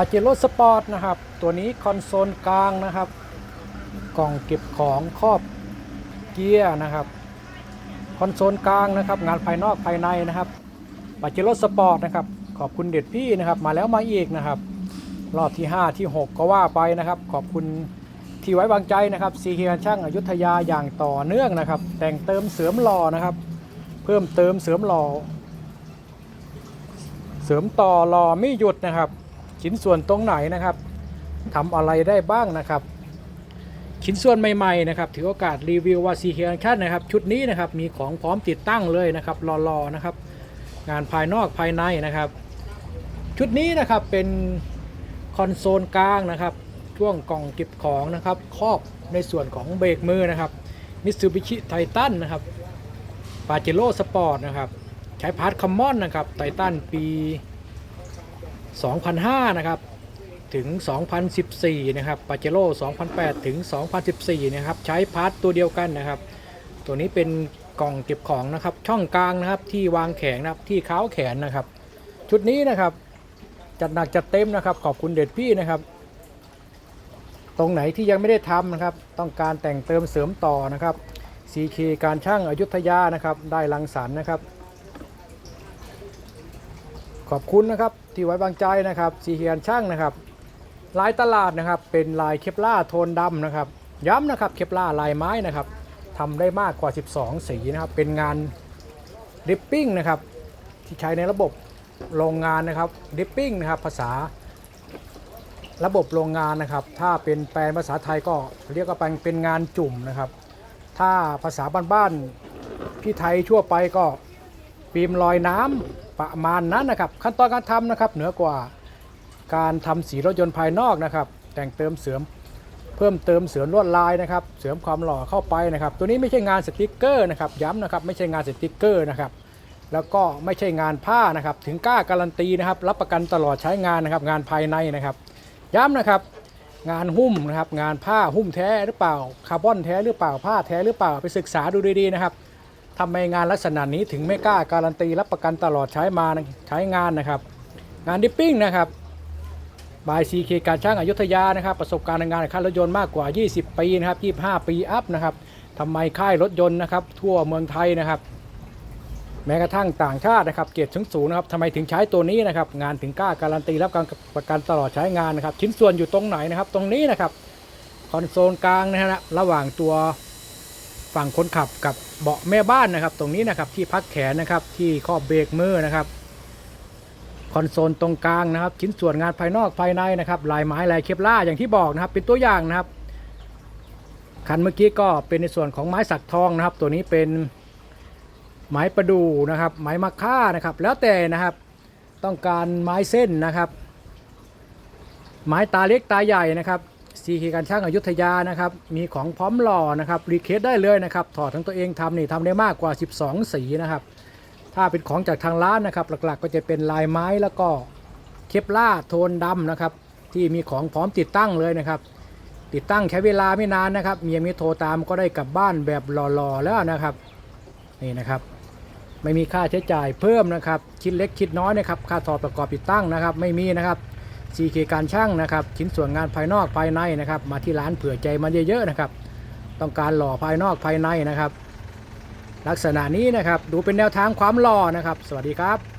ปาเจโร่สปอร์ตนะครับ ตัวนี้คอนโซลกลางนะครับ กล่องเก็บของครอบเกียร์นะครับ คอนโซลกลางนะครับ งานภายนอกภายในนะครับปาเจโร่สปอร์ตนะครับ ขอบคุณเด็ดพี่นะครับ มาแล้วมาอีกนะครับ รอบที่ 5 ที่ 6 ก็ว่าไปนะครับ ขอบคุณที่ไว้วางใจนะครับซีเคียช่างอายุธยาอย่างต่อเนื่องนะครับ แต่งเติมเสริมหล่อนะครับ เพิ่มเติมเสริมหล่อ เสริมต่อหล่อไม่หยุดนะครับ ชิ้นส่วนตรงไหนนะครับทำอะไรได้บ้างนะครับ ชิ้นส่วนใหม่ๆนะครับถือโอกาสรีวิวว่าซีเคียนชั่นนะครับ ชุดนี้นะครับมีของพร้อมติดตั้งเลยนะครับรอๆนะครับ งานภายนอกภายในนะครับ ชุดนี้นะครับเป็นคอนโซลกลางนะครับช่วงกล่องเก็บของนะครับครอบในส่วนของเบรกมือนะครับมิตซูบิชิไททันนะครับปาเจโร่สปอร์ตนะครับ ใช้พาร์ทคอมมอนนะครับไททันปี 2005 นะครับ ถึง 2014 นะครับปาเจโร่2008 ถึง 2014 นะครับ ใช้พาร์ทตัวเดียวกันนะครับ ตัวนี้เป็นกล่องเก็บของนะครับ ช่องกลางนะครับ ที่วางแขนนะครับ ที่เค้าแขนนะครับ ชุดนี้นะครับ จัดหนักจัดเต็มนะครับ ขอบคุณเด็ดพี่นะครับ ตรงไหนที่ยังไม่ได้ทำนะครับ ต้องการแต่งเติมเสริมต่อนะครับ CK การช่างอายุทยานะครับ ได้รังสรรค์นะครับ ขอบคุณนะครับ ที่ไว้วางใจนะครับ CK การช่างนะครับ ลายตลาดนะครับ เป็นลายเคปล่าโทนดำนะครับ ย้ำนะครับเคปล่าลายไม้นะครับทำได้มากกว่า 12 สีนะครับ เป็นงานริปปิ้งนะครับที่ใช้ในระบบโรงงานนะครับริปปิ้งนะครับภาษาระบบโรงงานนะครับ ถ้าเป็นแปลภาษาไทยก็เรียกว่าเป็นเป็นงานจุ่มนะครับ ถ้าภาษาบ้านๆพี่ไทยทั่วไปก็ ฟิล์มลอยน้ำประมาณนั้นนะครับ ขั้นตอนการทำนะครับ เหนือกว่าการทำสีรถยนต์ภายนอกนะครับ แต่งเติมเสริมเพิ่มเติมเสริมลวดลายนะครับ เสริมความหล่อเข้าไปนะครับ ตัวนี้ไม่ใช่งานสติกเกอร์นะครับ ย้ำนะครับ ไม่ใช่งานสติกเกอร์นะครับ แล้วก็ไม่ใช่งานผ้านะครับ ถึงกล้าการันตีนะครับ รับประกันตลอดใช้งานนะครับ งานภายในนะครับ ย้ำนะครับ งานหุ้มนะครับ งานผ้าหุ้มแท้หรือเปล่า คาร์บอนแท้หรือเปล่า ผ้าแท้หรือเปล่า ไปศึกษาดูดีๆนะครับ ทำไมงานลักษณะนี้ถึงไม่กล้าการันตีรับประกันตลอดใช้มาใช้งานนะครับ งานดิปปิ้งนะครับบายซีเคการช่างอายุทยานะครับ ประสบการณ์ในงานค่ายรถยนต์มากกว่า 20 ปีนะครับ25 ปีอัพนะครับทำไมค่ายรถยนต์นะครับ ทั่วเมืองไทยนะครับ แม้กระทั่งต่างชาตินะครับ เกียรติสูงสูงนะครับทำไมถึงใช้ตัวนี้นะครับ งานถึงกล้าการันตีรับการประกันตลอดใช้งานนะครับ ชิ้นส่วนอยู่ตรงไหนนะครับ ตรงนี้นะครับคอนโซลกลางนะฮะระหว่างตัว ฝั่งคนขับกับเบาะแม่บ้านนะครับ ตรงนี้นะครับที่พักแขนนะครับที่ครอบเบรกมือนะครับคอนโซลตรงกลางนะครับ ชิ้นส่วนงานภายนอกภายในนะครับลายไม้ลายเคปล่าอย่างที่บอกนะครับ เป็นตัวอย่างนะครับคันเมื่อกี้ก็เป็นในส่วนของไม้สักทองนะครับ ตัวนี้เป็นไม้ประดูนะครับ ไม้มะค่านะครับ แล้วแต่นะครับต้องการไม้เส้นนะครับ ไม้ตาเล็กตาใหญ่นะครับ ซีคีการช่างอยุธยานะครับ มีของพร้อมหล่อนะครับรีเควสได้เลยนะครับ ถอดทั้งตัวเองทำนี่ทำได้มากกว่า 12 สีนะครับ ถ้าเป็นของจากทางร้านนะครับ หลักๆ ก็จะเป็นลายไม้แล้วก็เคปล่าโทนดำนะครับ ที่มีของพร้อมติดตั้งเลยนะครับ ติดตั้งใช้เวลาไม่นานนะครับเมียมีโทรตามก็ได้กลับบ้านแบบหล่อๆแล้วนะครับ นี่นะครับ ไม่มีค่าใช้จ่ายเพิ่มนะครับ คิดเล็กคิดน้อยนะครับ ค่าถอดประกอบติดตั้งนะครับ ไม่มีนะครับ CK การช่างนะครับชิ้นส่วนงานภายนอกภายในนะครับ มาที่ร้านเผื่อใจมันเยอะๆนะครับ ต้องการหล่อภายนอกภายในนะครับ ลักษณะนี้นะครับดูเป็นแนวทางความหล่อนะครับ สวัสดีครับ